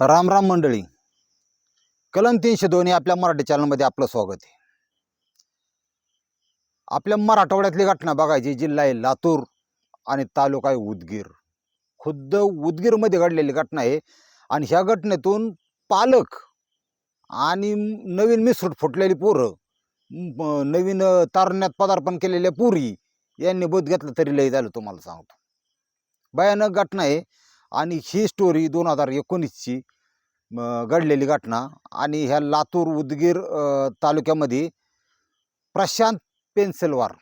राम राम मंडळी. कलम तीनशे दोन आपल्या मराठी चॅनलमध्ये आपलं स्वागत आहे. आपल्या मराठवाड्यातली घटना बघायची जिल्हा आहे लातूर आणि तालुका आहे उदगीर. खुद्द उदगीरमध्ये घडलेली घटना आहे आणि ह्या घटनेतून पालक आणि नवीन मिसरूट फुटलेली पोरं नवीन तारण्यात तारुण्यात पदार्पण केलेल्या पुरी यांनी बोध घेतलं तरी लय झालं तुम्हाला सांगतो. भयानक घटना आहे. आणि ही स्टोरी दोन हजार एकोणीसची घडलेली घटना. आणि ह्या लातूर उदगीर तालुक्यामध्ये प्रशांत पेन्सिलवार.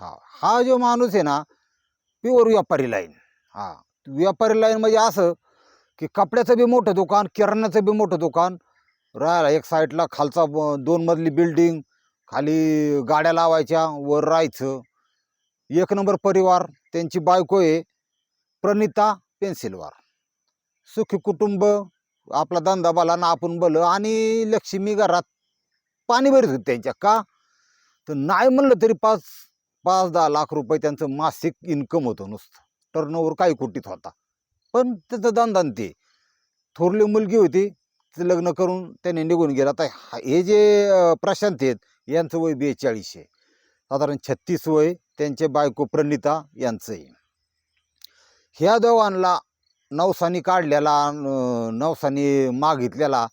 हा हा जो माणूस आहे ना प्युअर व्यापारी लाईन हा व्यापारी लाईन म्हणजे असं की कपड्याचं बी मोठं दुकान किराण्याचं बी मोठं दुकान राहायला एक साईडला खालचा दोन मजली बिल्डिंग खाली गाड्या लावायच्या वर राहायचं. एक नंबर परिवार त्यांची बायको आहे प्रणिता पेन्सिलवार. सुखी कुटुंब आपला धंदा बाला ना आपण बल आणि लक्ष्मी घरात पाणी भरीत होते त्यांच्या का? तर नाही म्हणलं तरी पाच पाच दहा लाख रुपये त्यांचं मासिक इन्कम होतं नुसतं. टर्नओव्हर काही कोटीत होता. पण त्याचं धंदा न ते. थोरली मुलगी होती ते लग्न करून त्याने निघून गेला. आता हा- हे जे प्रशांत आहेत यांचं वय बेचाळीस आहे. साधारण छत्तीस वय त्यांचे बायको प्रणिता यांचं आहे ह्या दोघांना नवसानी काढलेला नवसानी मागितलेला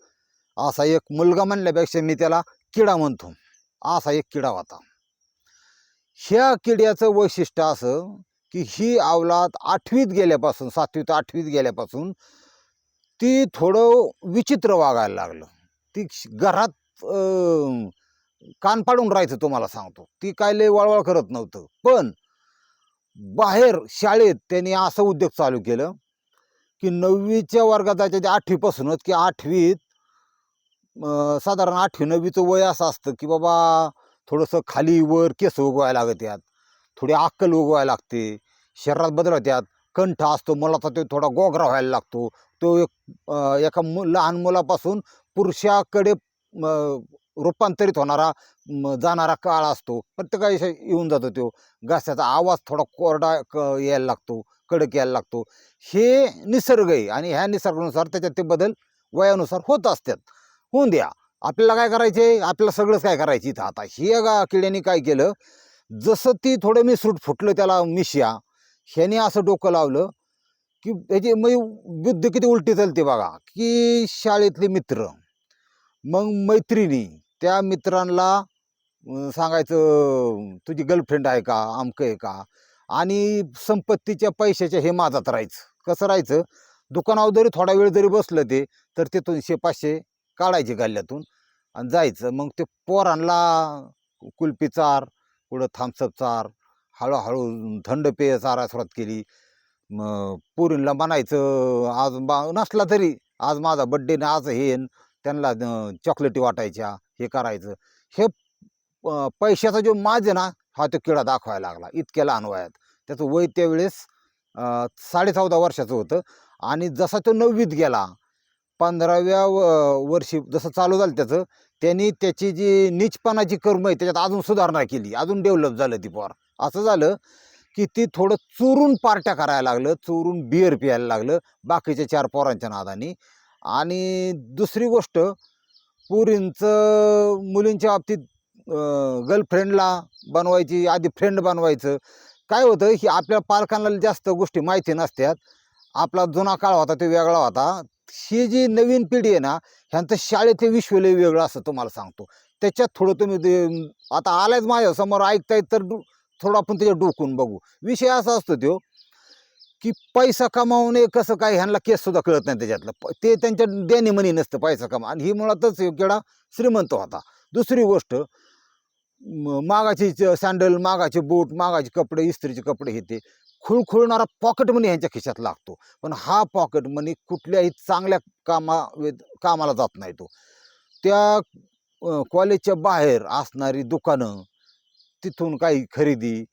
असा एक मुलगा म्हणल्यापेक्षा मी त्याला किडा म्हणतो. असा एक किडा होता. ह्या किड्याचं वैशिष्ट्य असं की ही अवलाद आठवीत गेल्यापासून सातवीत आठवीत गेल्यापासून ती थोडं विचित्र वागायला लागलं. ती घरात कान पाडून राहायचं तुम्हाला सांगतो. ती काय लय वळवळ करत नव्हतं. पण बाहेर शाळेत त्यांनी असं उद्योग चालू केलं की नववीच्या वर्गात जायच्या ते आठवीपासूनच की आठवीत साधारण आठवी नववीचं वय असं असतं की बाबा थोडंसं खाली वर केस उगवायला लागत यात थोडी अक्कल उगवायला लागते शरीरात बदल होत्यात कंठ असतो मुलाचा तो थोडा गोगरा व्हायला लागतो तो एक एका मु लहान मुलापासून पुरुषाकडे रूपांतरित होणारा जाणारा काळ असतो. प्रत्येकाशी येऊन जातो तो. घास्याचा आवाज थोडा कोरडा क यायला लागतो कडक यायला लागतो. हे निसर्ग आहे आणि ह्या निसर्गानुसार त्याच्यात ते बदल वयानुसार होत असतात. होऊन द्या. आपल्याला काय करायचे आपल्याला सगळंच काय करायचं इथं आता? हे गा किड्याने काय केलं? जसं ती थोडं मिसरूट फुटलं त्याला मिश्या ह्याने असं डोकं लावलं की त्याची मग बुद्ध किती उलटी चालते बघा. की शाळेतले मित्र मग मैत्रिणी त्या मित्रांना सांगायचं तुझी गर्लफ्रेंड आहे का? अमकं आहे का? आणि संपत्तीच्या पैशाच्या हे माझात राहायचं. कसं राहायचं? दुकानावर जरी थोडा वेळ जरी बसलं ते तर तिथून शे पाचशे काढायचे गल्ल्यातून आणि जायचं. मग ते पोरांना कुल्फी चार कुठं थम्सअप चार हळूहळू थंड पेय चारा सुरुवात केली. मग पोरींना म्हणायचं आज बा नसला तरी आज माझा बड्डे ना आज हे त्यांना चॉकलेटी वाटायच्या. हे करायचं. हे पैशाचा जो माज आहे ना हा तो किडा दाखवायला लागला. इतक्या लहान वयात. त्याचं वय त्यावेळेस साडेचौदा साडे चौदा वर्षाचं होतं. आणि जसा तो नववीत गेला पंधराव्या व- वर्षी जसं चालू झालं त्याचं त्यांनी त्याची जी नीचपणाची कर्म आहे त्याच्यात अजून सुधारणा केली. अजून डेव्हलप झालं ती पोर. असं झालं की ती थोडं चोरून पार्ट्या करायला लागलं चोरून बिअर प्यायला लागलं बाकीच्या चार पोरांच्या नादानी. आणि दुसरी गोष्ट पोरींचं मुलींच्या बाबतीत गर्लफ्रेंडला बनवायची आधी फ्रेंड बनवायचं. काय होतं की आपल्या पालकांना जास्त गोष्टी माहिती नसतात आपला जुना काळ होता तो वेगळा होता. ही जी नवीन पिढी आहे ना ह्यांचं शाळेचे विश्व लय वेगळं असं तुम्हाला सांगतो. त्याच्यात थोडं तुम्ही ते- आता आलायच माझ्यासमोर तर थोडं आपण त्याच्यात डोकून बघू. विषय असा असतो तो की पैसा कमावणे कसं काय ह्यांना केस सुद्धा कळत नाही त्याच्यातलं. प- ते त्यांच्या देणे म्हणी नसतं पैसा कमा आणि ही मुळातच केडा श्रीमंत होता. दुसरी गोष्ट म- मागाची च- सँडल मागाचे बूट मागाचे कपडे इस्त्रीचे कपडे हे ते खुळखुळणारा पॉकेट मनी ह्यांच्या खिशात लागतो. पण हा पॉकेट मनी कुठल्याही चांगल्या कामा कामाला जात नाही तो. त्या कॉलेजच्या बाहेर असणारी दुकानं तिथून काही खरेदी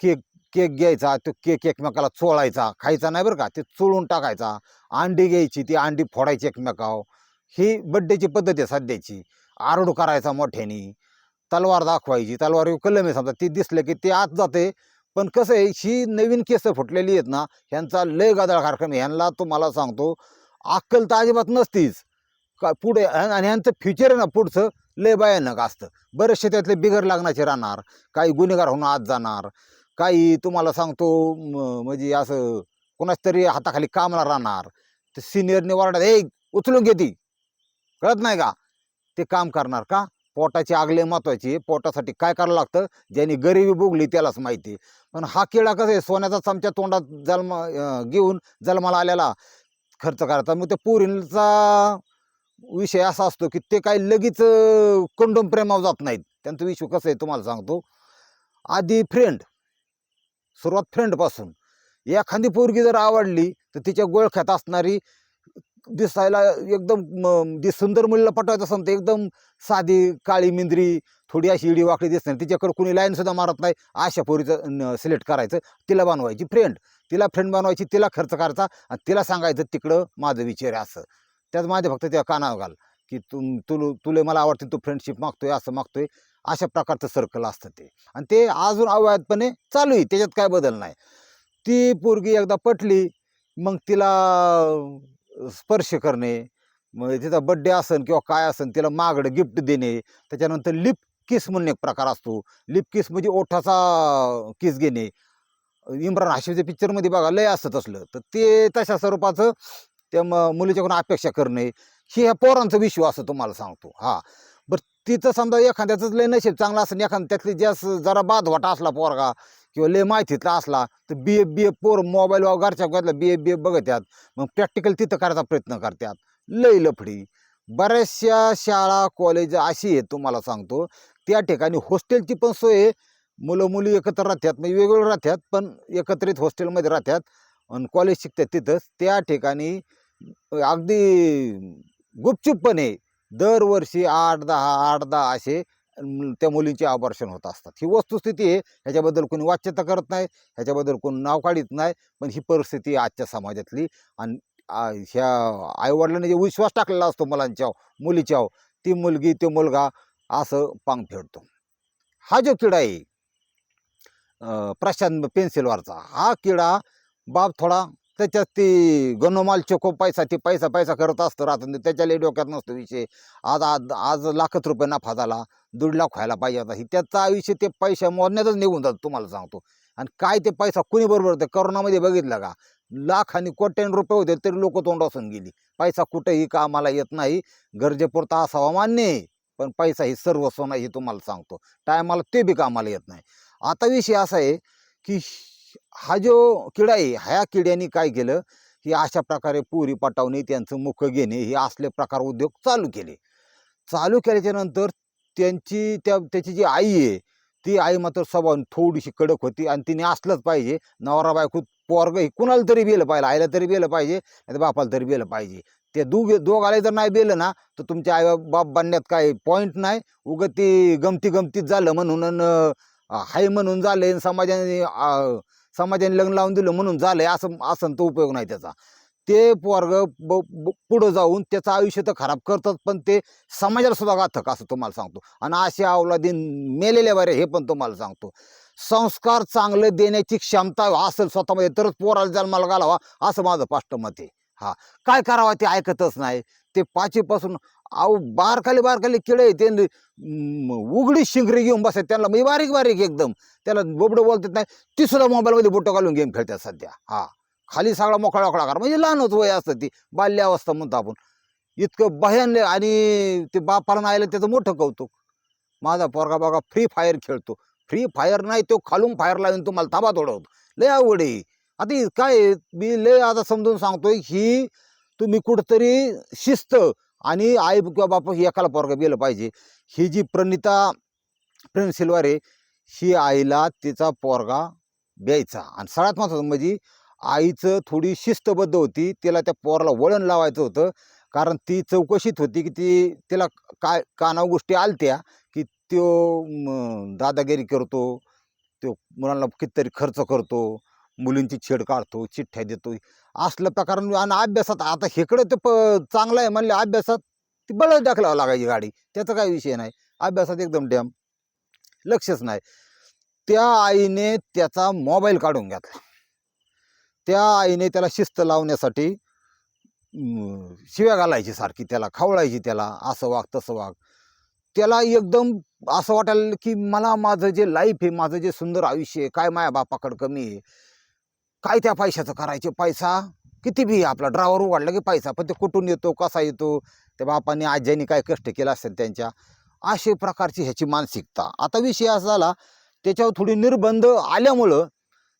केक केक घ्यायचा तो केक एकमेकाला चोळायचा खायचा नाही बरं का ते चोळून टाकायचा. अंडी घ्यायची ती अंडी फोडायची एकमेकाव ही बड्डेची पद्धत आहे सध्याची. आरडू करायचा मोठ्यानी. तलवार दाखवायची. तलवार कलम आहे समजा ती दिसलं की ते आत जाते. पण कसं आहे ही नवीन केसं फुटलेली आहेत ना ह्यांचा लय गादळ कार्यक्रम ह्यांना तुम्हाला सांगतो अक्कल तर अजिबात नसतीच. का पुढे आणि आणि ह्यांचं फ्युचर आहे ना पुढचं लय भयानक असतं. बरेचसे त्यातले बिगर लागण्याचे राहणार काही गुन्हेगार होऊन आत जाणार. काही तुम्हाला सांगतो म्हणजे असं कोणाच तरी हाताखाली कामाला राहणार. तर सिनियरने वारडात हे उचलून घेती कळत नाही का? ते काम करणार का? पोटाची आगले महत्वाची. पोटासाठी काय करावं लागतं? ज्यांनी गरिबी भोगली त्यालाच माहिती पण हा किडा कसं आहे? सोन्याचा चमचा तोंडात जन्म घेऊन जन्माला आलेला खर्च करायचा. मग ते पोरींचा विषय असा असतो की ते काही लगेच कंडोम प्रेमावर जात नाहीत. त्यांचं विषय कसं आहे तुम्हाला सांगतो. आधी फ्रेंड सुरुवात फ्रेंडपासून. एखादी पोरगी जर आवडली तर तिच्या गोळख्यात असणारी दिसायला एकदम म, सुंदर मुलीला पटवायचं असेल तर एकदम साधी काळी मिंद्री थोडी अशी इडी वाकडी दिसणार तिच्याकडे कुणी लाईनसुद्धा मारत नाही. अशा पोरीचं सिलेक्ट करायचं. तिला बनवायची फ्रेंड तिला फ्रेंड बनवायची तिला खर्च करायचा आणि तिला सांगायचं तिकडं माझं विचार आहे असं. त्यात माझ्या फक्त त्या कानावर घाल की तुम तुला तुले मला आवडते तू फ्रेंडशिप मागतोय असं मागतोय. अशा प्रकारचं सर्कल असतं ते. आणि ते अजून अवैधपणे चालू आहे. त्याच्यात काय बदल नाही. ती पोरगी एकदा पटली मग तिला स्पर्श करणे मग तिचा बड्डे असन किंवा काय असन तिला मागडं गिफ्ट देणे त्याच्यानंतर लिप किस म्हणून एक प्रकार असतो. लिप किस म्हणजे ओठाचा किस घेणे. इम्रान हाशिमच्या पिक्चरमध्ये बघा लय असत असलं तर ते तशा स्वरूपाचं त्या म- मुलीच्याकडून अपेक्षा करणे. हे ह्या पोरांचा विश्व असं तुम्हाला सांगतो. हा. तिथं समजा एखाद्याचं लय नशीब चांगलं असं एखादं त्यातली जास्त जरा बादवाटा असला पोरगा किंवा लय माहितीतला असला तर बी एफ बी एफ पोर मोबाईल घरच्या घरातला बी एफ बी एफ बघत्यात. मग प्रॅक्टिकल तिथं करायचा प्रयत्न करतात लय लफडी. बऱ्याचशा शाळा कॉलेज अशी आहेत तुम्हाला सांगतो. त्या ठिकाणी हॉस्टेलची पण सोय आहे. मुलं मुली एकत्र राहतात म्हणजे वेगवेगळे राहतात पण एकत्रित हॉस्टेलमध्ये राहतात. आणि कॉलेज शिकतात तिथंच. त्या ठिकाणी अगदी गुपचूपपणे दरवर्षी आठ दहा आठ दहा असे त्या मुलींचे आभर्षण होत असतात. ही वस्तुस्थिती आहे ह्याच्याबद्दल कोणी वाच्यता करत नाही ह्याच्याबद्दल कोणी नाव काढीत नाही पण ही परिस्थिती आजच्या समाजातली. आणि ह्या आईवडिलांनी जे विश्वास टाकलेला असतो मुलांच्या मुलीच्या ती मुलगी तो मुलगा असं पांग फेडतो. हा जो किडा आहे प्रशांत पेन्सिलवरचा हा किडा बाप थोडा त्याच्यात ती गणोमाल चोको पैसा ती पैसा पैसा करत असतो राहतो त्याच्याला डोक्यात नसतो विषय. आज आज आज लाखच रुपये नफा झाला. दीड लाख व्हायला पाहिजे होता ही त्याचा आयुष्य ते पैसा मोजण्यातच निघून जातो तुम्हाला सांगतो. आणि काय ते पैसा कुणी बरोबर होते करोनामध्ये बघितलं का? लाख आणि कोट्यान रुपये होते तरी लोक तोंड असून गेली. पैसा कुठेही कामाला येत नाही. गरजेपुरता असावा मान्य आहे. पण पैसा ही सर्वस्व नाही हे तुम्हाला सांगतो. टायमाला ते बी कामाला येत नाही. आता विषय असा आहे की हा जो किडा आहे ह्या किड्याने काय केलं? की अशा प्रकारे पुरी पटावणे त्यांचं मुख घेणे हे असले प्रकार उद्योग चालू केले. चालू केल्याच्यानंतर त्यांची त्या त्याची जी आई आहे ती आई मात्र स्वभाव थोडीशी कडक होती आणि तिने असलंच पाहिजे. नवरा बायको पोरग हे कुणाला तरी बेलं पाहिजे आईला तरी बेलं पाहिजे नाही बापाला तरी बेलं पाहिजे. ते दोघ दोघाला जर नाही बेलं ना तर तुमच्या आई बाप बनण्यात काय पॉईंट नाही. उगं ती गमती गमतीत झालं म्हणून हाय म्हणून झालं समाजाने समाजाने लग्न लावून दिलं म्हणून झालंय असं असं तो उपयोग नाही त्याचा. ते पोरग ब ब- पुढं जाऊन त्याचं आयुष्य तर खराब करतात पण ते समाजाला सुद्धा घातक असं तुम्हाला सांगतो. आणि असे अवलादीन मेलेले बरे हे पण तुम्हाला सांगतो. संस्कार चांगले देण्याची क्षमता असेल स्वतःमध्ये तरच पोराला जन्माला घालावा असं माझं पाष्ट मत आहे. हा. काय करावं ते ऐकतच नाही. ते पाचीपासून अहो बारखाली बारखाली आहे ते उघडी शिंगरी घेऊन बसत त्यांना. मी बारीक बारीक एकदम. त्याला बोबडं बोलतात नाही. ती सुद्धा मोबाईलमध्ये बोटं घालून गेम खेळतात सध्या. हा. खाली सगळा मोकळा मोकळा कर म्हणजे लहानच वय असतं ती. बाल्यावस्था म्हणतो आपण. इतकं भयान आणि ते बापाला नाही आलं त्याचं मोठं कौतुक. माझा पोरगा बागा फ्री फायर खेळतो. फ्री फायर नाही तो खालून फायर लावून तुम्हाला थाबा तोडवतो. लय आवड आहे. आता काय आहे, मी लय आता समजून सांगतोय ही तुम्ही कुठंतरी शिस्त आणि आई किंवा बाप हे एकाला पोरगा गेलं पाहिजे. ही जी प्रणिता प्रेम सिल्वर आहे ही आईला तिचा पोरगा द्यायचा आणि सगळ्यात महत्त्वाचं म्हणजे आईचं थोडी शिस्तबद्ध होती. तिला त्या पोराला वळण लावायचं होतं. कारण ती चौकशीत होती की ती तिला काय कानाव गोष्टी आलत्या की त्यो दादागिरी करतो. तो मुलांना कितीतरी खर्च करतो. मुलींची छेड काढतो चिठ्ठ्या देतो. असलं प्रकार आणि अभ्यासात आता हेकडं ते प चांगलं आहे म्हणले अभ्यासात ती बळ टाकलावं लागायची गाडी. त्याचा काही विषय नाही. अभ्यासात एकदम डॅम. लक्षच नाही. त्या आईने त्याचा मोबाईल काढून घेतला. त्या आईने त्याला शिस्त लावण्यासाठी शिव्या घालायची सारखी त्याला खवळायची त्याला असं वाग तसं वाग. त्याला एकदम असं वाटायला की मला माझं जे लाईफ आहे माझं जे सुंदर आयुष्य आहे काय माया बापाकडं कमी आहे? काय त्या पैशाचं करायचे? पैसा? किती बी आपला ड्रायव्हर उघडला की पैसा पण ते कुठून येतो कसा येतो? त्या बापाने आज्यांनी काय कष्ट केला असेल त्यांच्या? अशा प्रकारची ह्याची मानसिकता. आता विषय असा झाला त्याच्यावर थोडी निर्बंध आल्यामुळं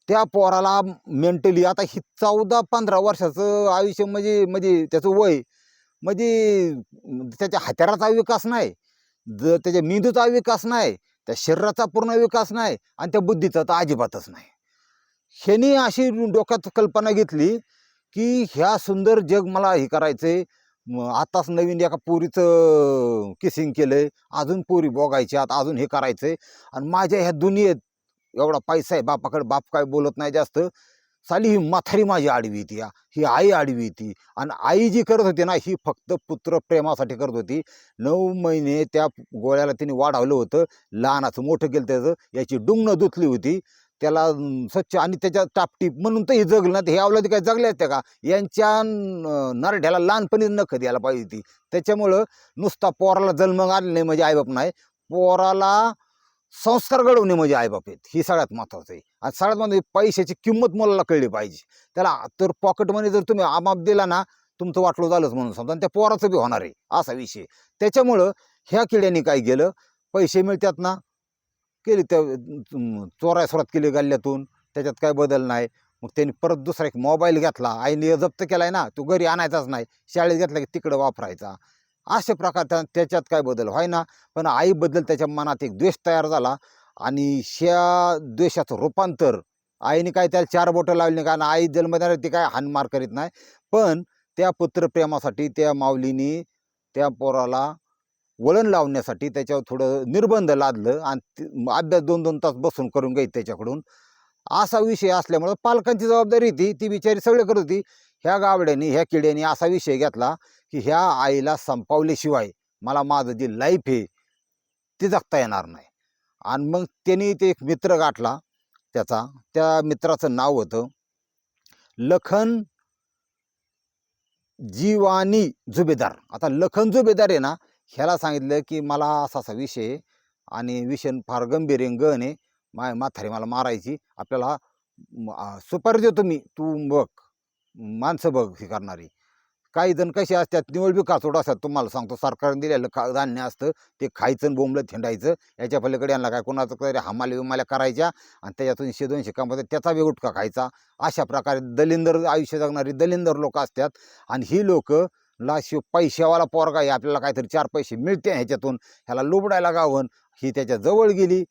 त्या पोराला मेंटली आता ही चौदा पंधरा वर्षाचं आयुष्य म्हणजे म्हणजे त्याचं वय म्हणजे त्याच्या हत्याराचा विकास नाही ज त्याच्या मेंदूचा विकास नाही त्या शरीराचा पूर्ण विकास नाही आणि त्या बुद्धीचा तर अजिबातच नाही. ह्यानी अशी डोक्यात कल्पना घेतली की ह्या सुंदर जग मला हे करायचंय. आताच नवीन एका पोरीचं किसिंग केलंय. अजून पोरी बोगायची आता अजून हे करायचंय. आणि माझ्या ह्या दुनियेत एवढा पैसा आहे बापाकडे बाप काय बोलत नाही जास्त. साली ही माथारी माझी आडवी होती या ही आई आडवी होती. आणि आई जी करत होती ना ही फक्त पुत्र प्रेमासाठी करत होती. नऊ महिने त्या गोळ्याला तिने वाढवलं होतं. लहानाचं मोठं केलं त्याचं. याची डुंगणं धुतली होती. त्याला स्वच्छ आणि त्याच्या टापटीप म्हणून तर हे जगलं ना हे अवलादी काय जगले त्या का? यांच्या नरढ्याला नरड्याला लहानपणीच नख द्यायला पाहिजे ती त्याच्यामुळं नुसता पोराला जन्म आले नाही म्हणजे आईबाप नाही पोराला संस्कार घडवणे म्हणजे आईबाप आहेत. ही सगळ्यात महत्त्वाचं आहे. आणि सगळ्यात महत्त्वाचं पैशाची किंमत मुलाला कळली पाहिजे. त्याला तर पॉकेट मनी जर तुम्ही आमाप दिला ना तुमचं वाटलं झालंच म्हणून समजा आणि त्या पोराचं बी होणार आहे असा विषय त्याच्यामुळं ह्या किड्याने काय केलं पैसे मिळतात ना केली त्या चोराय सुरुवात केली गल्ल्यातून त्याच्यात काय बदल नाही. मग त्यांनी परत दुसरा एक मोबाईल घेतला. आईने जप्त केला आहे ना तो घरी आणायचाच नाही. शाळेत घेतला की तिकडं वापरायचा. अशा प्रकार त्या- त्याच्यात काय बदल व्हाय ना. पण आईबद्दल त्याच्या मनात एक द्वेष तयार झाला आणि श्या द्वेषाचं रूपांतर आईने काय त्याला चार बोटं लावली नाही कारण आई जन्मदार ती काय हानमार करीत नाही. पण त्या पुत्रप्रेमासाठी त्या माऊलीने त्या पोराला वळण लावण्यासाठी त्याच्यावर थोडं निर्बंध लादलं आणि अभ्यास दोन दोन तास बसून करून घ्यायची त्याच्याकडून. असा विषय असल्यामुळं पालकांची जबाबदारी होती. ती बिचारी सगळे करत होती. ह्या गावड्याने ह्या किड्याने असा विषय घेतला की ह्या आईला संपावल्याशिवाय मला माझं जे लाईफ आहे ते जगता येणार नाही. आणि मग त्यांनी ते एक मित्र गाठला त्याचा. त्या मित्राचं नाव होतं लखन जीवानी जुबेदार. आता लखन जुबेदार आहे ना ह्याला सांगितलं की मला असा असा विषय आहे आणि विषय फार गंभीर आहे गण आहे. माय म्हातारी मला मारायची. आपल्याला सुपारी देतो मी. तू बघ माणसं बघ हे करणारी. काही जण कसे असतात निवड बी काचोड असतात. तुम्हाला सांगतो सरकारने दिलेलं का धान्य असतं ते खायचं बोंबलं थिंडायचं. याच्या पलीकडे यांना काय कोणाचं तरी हमाल्या विमाल्या करायच्या आणि त्याच्यातून शे दोनशे कामात त्याचा बी गुटका खायचा. अशा प्रकारे दलिंदर आयुष्य जगणारी दलिंदर लोक असतात. आणि ही लोक लाशिव पैशावाला पोरगा आहे आपल्याला काहीतरी चार पैसे मिळते ह्याच्यातून. ह्याला लुबडायला गावन ही त्याच्याजवळ गेली.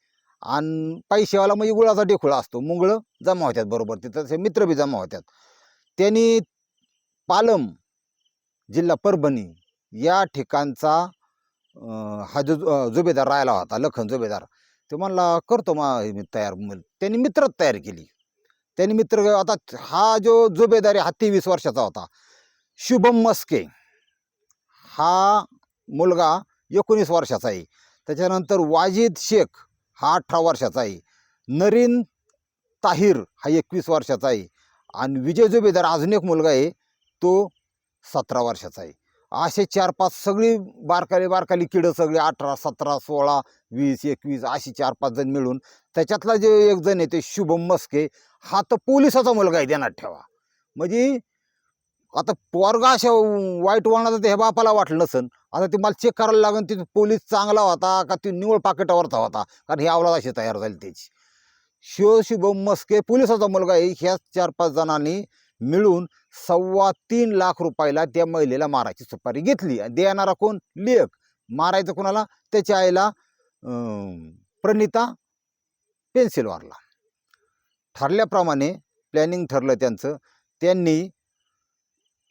आणि पैशावाला म्हणजे गुळाचा डेखुळा असतो मुंगळं जमा होत्यात बरोबर तिथं तसे मित्र बी जमा होत्यात. त्यांनी पालम जिल्हा परभणी या ठिकाणचा हा जो जुबेदार राहिला होता लखन जुबेदार ते म्हणला करतो मा तयार. त्यांनी मित्रच तयार केली. त्यांनी मित्र आता हा जो जुबेदारी आहे हा तेवीस वर्षाचा होता. शुभम मस्के हा मुलगा एकोणीस वर्षाचा आहे. त्याच्यानंतर वाजिद शेख हा अठरा वर्षाचा आहे. नरीन ताहिर हा एकवीस वर्षाचा आहे. आणि विजय जुबेदार अजून एक मुलगा आहे तो सतरा वर्षाचा आहे. असे चार पाच सगळी बारकाली बारकाली किडं सगळे अठरा सतरा सोळा वीस एकवीस अशी चार पाच जण मिळून त्याच्यातला जे एक जण आहे ते शुभम मस्के हा तर पोलिसाचा मुलगा आहे ध्यानात ठेवा. म्हणजे आता पोरगा अशा वाईट वळणाचं ते ह्या बापाला वाटलं नसन आता ते मला चेक करायला लागेल तिथं पोलीस चांगला होता का ती निवळ पाकिटावरचा होता? कारण हे अवलाद अशी तयार झाली त्याची. शिव शुभम मस्के पोलिसाचा मुलगा आहे. ह्या चार पाच जणांनी मिळून सव्वा तीन लाख रुपयाला त्या महिलेला मारायची सुपारी घेतली. आणि देणारा कोण? लेख. मारायचं कोणाला? त्याच्या आईला अं, प्रणिता पेन्सिलवारला ठरल्याप्रमाणे प्लॅनिंग ठरलं त्यांचं. त्यांनी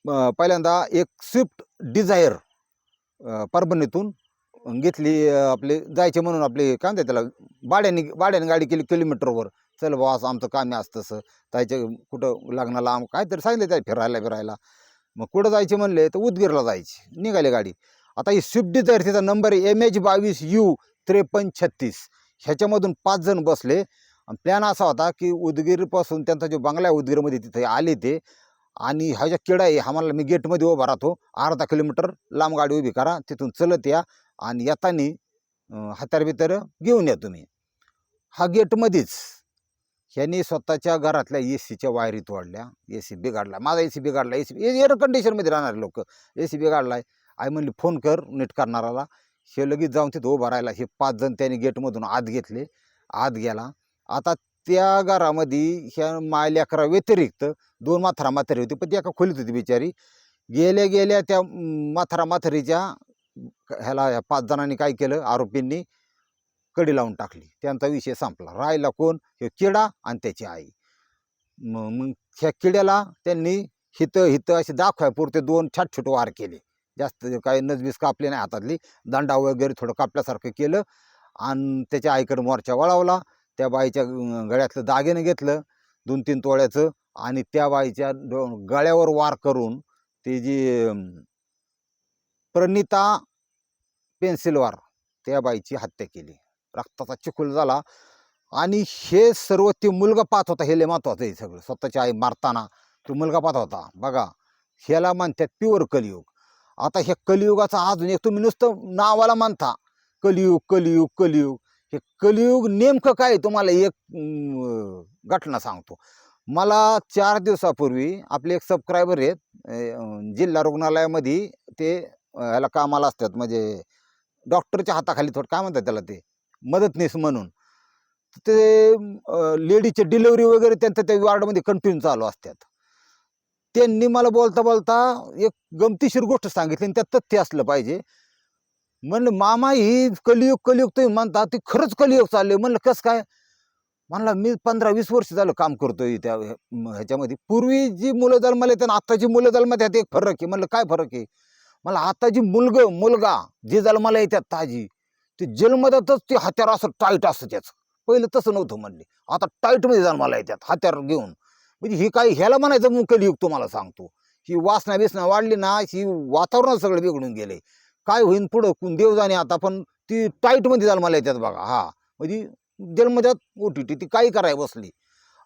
पहिल्यांदा एक स्विफ्ट डिझायर परभणीतून घेतली आपले जायचे म्हणून आपले काय म्हणतात त्याला भाड्याने भाड्याने गाडी केली किलोमीटरवर. चल बा असं आमचं काम आहे असं तसं. जायचे कुठं लग्नाला आम काहीतरी सांगितलं त्या फिरायला फिरायला मग कुठं जायचे म्हणले तर उदगीरला जायचे. निघाली गाडी. आता ही स्विफ्ट डिझायर तिचा नंबर आहे एम एच बावीस यू त्रेपन्न छत्तीस. ह्याच्यामधून पाच जण बसले. प्लॅन असा होता की उदगीरपासून त्यांचा जो बंगला आहे उदगीरमध्ये तिथे आले ते. आणि हा ज्या किडा आहे हा मी गेटमध्ये उभा राहतो. अर्धा किलोमीटर लांब गाडी उभी करा तिथून चलत या आणि येताना हातार बितर घेऊन या तुम्ही. हा गेटमध्येच. ह्यांनी स्वतःच्या घरातल्या ए सीच्या वायरी तोडल्या ए सी बिघाडला माझा ए सी बिघाडला ए सी एअर कंडिशनमध्ये राहणारे लोक ए सी बिघाडलाय. आई म्हणली फोन कर नीट करणाराला हे लगेच जाऊन तिथं उभा राहिला. हे पाच जण त्यांनी गेटमधून आत घेतले. आत गेला. आता त्या घरामध्ये ह्या मायलेकरा व्यतिरिक्त दोन माथरा म्हातारी होती पण ती एका खोलीत होती बिचारी. गेल्या गेल्या त्या माथरा माथरीच्या म्हातारीच्या ह्याला ह्या पाच जणांनी काय केलं आरोपींनी कडी लावून टाकली. त्यांचा विषय संपला. राहिला कोण? हे किडा आणि त्याची आई. मग मग ह्या किड्याला त्यांनी हितं हितं असे दाखवायपुरते दोन छाट छोट वार केले. जास्त काही नजबीस कापले नाही हातातली. दांडा वगैरे थोडं कापल्यासारखं केलं आणि त्याच्या आईकडे मोर्चा वळवला. त्या बाईच्या गळ्यातलं दागिनं घेतलं दोन तीन तोळ्याचं आणि त्या बाईच्या गळ्यावर वार करून ती जी प्रणिता पेन्सिलवार त्या बाईची हत्या केली. रक्ताचा चिखल झाला आणि हे सर्व ते मुलगा पाहत होता हे लय महत्वाचं आहे सगळं. स्वतःची आई मारताना तो मुलगा पाहत होता. बघा ह्याला म्हणतात प्युअर कलियुग. आता ह्या कलियुगाचा अजून एक तुम्ही नुसतं नावाला मानता कलियुग कलियुग कलियुग. हे कलियुग नेमकं काय तुम्हाला एक घटना सांगतो. मला चार दिवसापूर्वी आपले एक सबस्क्रायबर आहेत जिल्हा रुग्णालयामध्ये ते ह्याला कामाला असतात म्हणजे डॉक्टरच्या हाताखाली थोडं काय म्हणतात त्याला ते मदतनीस म्हणून. ते लेडीचे डिलिव्हरी वगैरे त्यांचं त्या वार्डमध्ये कंटिन्यू चालू असतात. त्यांनी मला बोलता बोलता एक गमतीशीर गोष्ट सांगितली आणि त्यात तथ्य असलं पाहिजे. म्हणलं मामा ही कलियुग कलियुग तुम्ही म्हणता ती खरंच कलियुग चालले म्हणलं कसं काय? म्हणलं मी पंधरा वीस वर्ष झालं काम करतोय त्या ह्याच्यामध्ये. पूर्वी जी मुलं जन्माला येतात आणि आत्ताची मुलं जन्मात येतात एक फरक आहे. म्हणलं काय फरक आहे? मला आताची मुलग मुलगा जे जन्माला येतात ताजी ते जन्मदातच ते हत्यार असं टाईट असतं त्याचं. पहिलं तसं नव्हतं म्हणले. आता टाईटमध्ये जन्माला येतात हत्यार घेऊन. म्हणजे हे काय ह्याला म्हणायचं मग कलियुग तुम्हाला सांगतो. ही वासना बिसना वाढली ना ही वातावरण सगळं बिघडून गेले काय होईन पुढं? कोण देव जाणे आता पण ती टाईटमध्ये झालं मला याच्यात बघा. हा. म्हणजे जन्मजात ओ टी टी ती काही कराय बसली.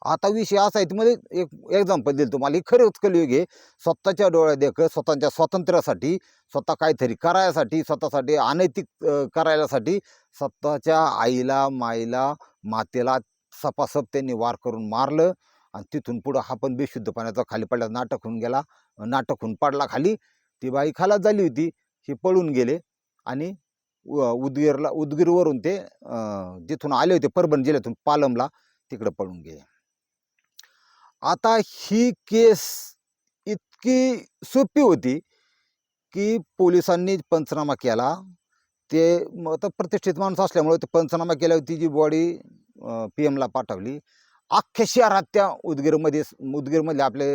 आता विषय असा आहे ती मध्ये एक एक्झाम्पल देईल तुम्हाला. खरंच कलियुग आहे. स्वतःच्या डोळ्या देख स्वतःच्या स्वातंत्र्यासाठी स्वतः काहीतरी करायसाठी स्वतःसाठी अनैतिक करायलासाठी करायसाठी स्वतःच्या आईला माईला मातेला सपासप त्यांनी वार करून मारलं आणि तिथून पुढं हा पण बेशुद्ध पाण्याचा खाली पडला नाटक होऊन गेला. नाटक होऊन पडला खाली. ती बाई खालाच झाली होती. हे पळून गेले आणि उदगीरला उदगीरवरून ते जिथून आले होते परभणी जिल्ह्यातून पालमला तिकडं पळून गेले. आता ही केस इतकी सोपी होती की पोलिसांनी पंचनामा केला. ते आता प्रतिष्ठित माणूस असल्यामुळे ते पंचनामा केल्यावर ती जी बॉडी पी एमला पाठवली. अख्ख्या शहरात त्या उदगीरमध्ये उदगीरमधले आपले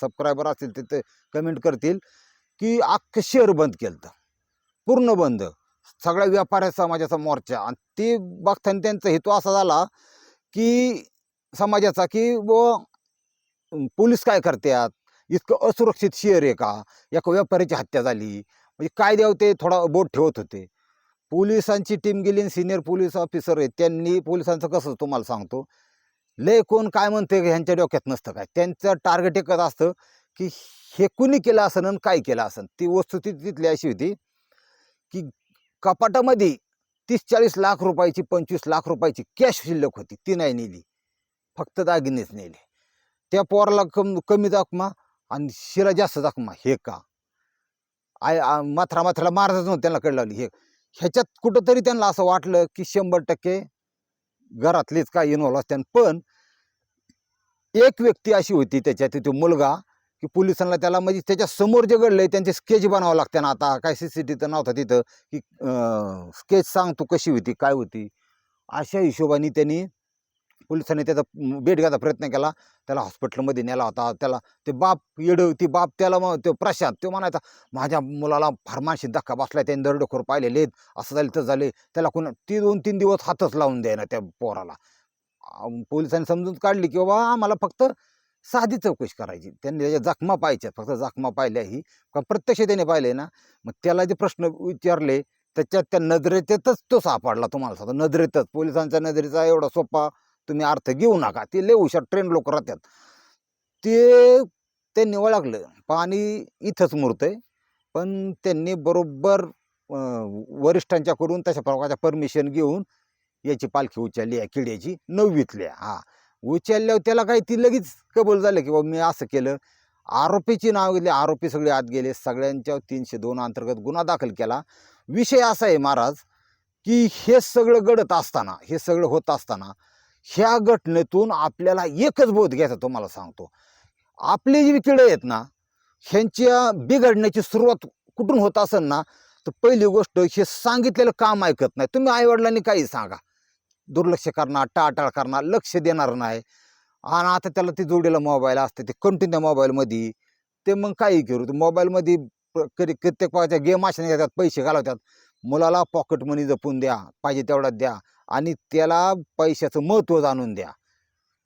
सबस्क्रायबर असतील तिथे ते कमेंट करतील. की अख्खं शहर बंद केलं पूर्ण बंद. सगळ्या व्यापाऱ्या समाजाचा मोर्चा. आणि ते बघताना त्यांचा हेतू असा झाला की समाजाचा की व पोलीस काय करतात इतकं असुरक्षित शहर आहे का? एका व्यापाऱ्याची हत्या झाली. म्हणजे कायद्यावर ते थोडा बोट ठेवत होते. पोलिसांची टीम गेली सिनियर पोलीस ऑफिसर आहेत. त्यांनी पोलिसांचं कसं तुम्हाला सांगतो? लय कोण काय म्हणते ह्यांच्या डोक्यात नसतं काय? त्यांचं टार्गेट एकच असतं की हे कुणी केलं असं आणि काय केलं असं ती वस्तुस्थिती तिथली अशी होती की कपाटामध्ये तीस चाळीस लाख रुपयाची पंचवीस लाख रुपयाची कॅश शिल्लक होती. ती नाही नेली. फक्त दागिनेच नेले. त्या पोराला कम कमी जखमा आणि शिला जास्त जखमा हे का? आय माथरा माथ्याला मारतच नव्हतं त्यांना कळलं लावली हे ह्याच्यात कुठंतरी त्यांना असं वाटलं की शंभर टक्के घरातलीच काय इन्व्हॉल्व असते पण एक व्यक्ती अशी होती त्याच्यात तो मुलगा की पोलिसांना त्याला म्हणजे त्याच्यासमोर जे घडलंय त्यांचे स्केच बनावं लागते ना. आता काय सी सी टी तर नव्हता तिथं. की स्केच सांग तू कशी होती काय होती. अशा हिशोबाने त्यांनी पोलिसांनी त्याचा भेट घ्यायचा प्रयत्न केला. त्याला हॉस्पिटलमध्ये नेला होता. त्याला ते बाप येड ती बाप त्याला मग तो प्रशांत तो म्हणायचा माझ्या मुलाला फार्माशी धक्का बसला त्यांनी दरडखोर पाहिलेले असं झाले तर झाले. त्याला कोण ती दोन तीन दिवस हातच लावून द्यायना त्या पोराला. पोलिसांनी समजून काढली की बाबा आम्हाला फक्त साधी चौकशी करायची. त्यांनी त्याच्या जखमा पाहायच्या. फक्त जखमा पाहिल्या ही का प्रत्यक्ष त्याने पाहिले ना? मग त्याला जे प्रश्न विचारले त्याच्यात त्या नजरेतच तो सापडला तुम्हाला सांगतो. नजरेतच. पोलिसांच्या नजरेचा एवढा सोपा तुम्ही अर्थ घेऊ नका. ते लय हुशार ट्रेन लोक राहतात. ते त्यांनी ओळखलं. पाणी इथंच मुरतंय. पण त्यांनी बरोबर वरिष्ठांच्या वरिष्ठांच्याकडून तशा प्रकारच्या परमिशन घेऊन याची पालखी उचलली आहे किड्याची. नववीतल्या हा. उचलल्यावर त्याला काही ती लगेच कबूल झालं की बाबा मी असं केलं. आरोपीची नाव घेतली. आरोपी सगळे आत गेले. सगळ्यांच्या तीनशे दोन अंतर्गत गुन्हा दाखल केला. विषय असा आहे महाराज की हे सगळं घडत असताना हे सगळं होत असताना ह्या घटनेतून आपल्याला एकच बोध घ्यायचा तुम्हाला सांगतो. आपले जी किडे आहेत ना ह्यांच्या बिघडण्याची सुरुवात कुठून होत असेल ना तर पहिली गोष्ट हे सांगितलेलं काम ऐकत नाही. तुम्ही आईवडिलांनी काही सांगा. दुर्लक्ष करणार टाळटाळ करणार लक्ष देणार नाही. आणि आता त्याला ते जोडीला मोबाईल असते ते कंटिन्यू मोबाईलमध्ये ते मग काही करू ते मोबाईलमध्ये कधी प्रत्येक प्रकारच्या गेम अशा घेतात पैसे घालवतात. मुलाला पॉकेट मनी जपून द्या पाहिजे तेवढा द्या. आणि त्याला पैशाचं महत्त्व जाणून द्या.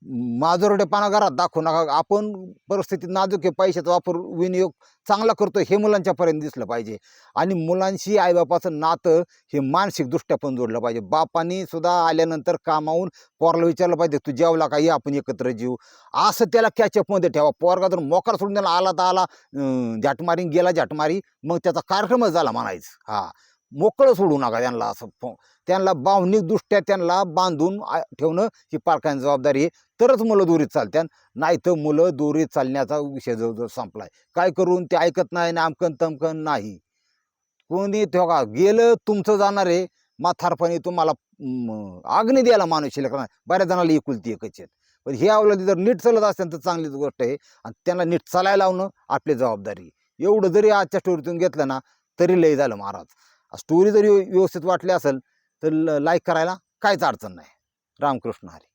माजोरडेपणा घरात दाखवू नका. आपण परिस्थितीत नाजूक आहे पैशाचा वापर विनियोग चांगला करतो हे मुलांच्यापर्यंत दिसलं पाहिजे. आणि मुलांशी आईबापाचं नातं हे मानसिकदृष्ट्या पण जोडलं पाहिजे. बापानी सुद्धा आल्यानंतर कामावून पोराला विचारलं पाहिजे तू जेवला का? ये आपण एकत्र जीव असं त्याला कॅचअपमध्ये ठेवा. पोरगा जर मोकार सोडून त्याला आला तर आला अं, झाटमारी गेला झाटमारी मग त्याचा कार्यक्रमच झाला म्हणायचं. हा. मोकळं सोडू नका त्यांना असं त्यांना भावनिकदृष्ट्या त्यांना बांधून ठेवणं ही पालकांची जबाबदारी आहे. तरच मुलं दोरीत चालत्यान नाही तर मुलं दोरीत चालण्याचा विषय जवळजवळ संपलाय. काय करून ते ऐकत नाही आमकन तमकन नाही. कोणी तेव्हा गेलं तुमचं जाणार आहे. म्हातारपणी तुम्हाला म, आग्नी द्यायला माणूस शिल्लक नाही. बऱ्याच जणाला एकुलती एकच आहेत पण हे अवलंबी जर नीट चालत असेल तर चांगलीच गोष्ट आहे. आणि त्यांना नीट चालायला लावणं आपली जबाबदारी एवढं जरी आजच्या स्टोरीतून घेतलं ना तरी लय झालं महाराज. स्टोरी जरी व्यवस्थित वाटली असेल तर लाईक करायला काहीच अडचण नाही. रामकृष्ण हरी.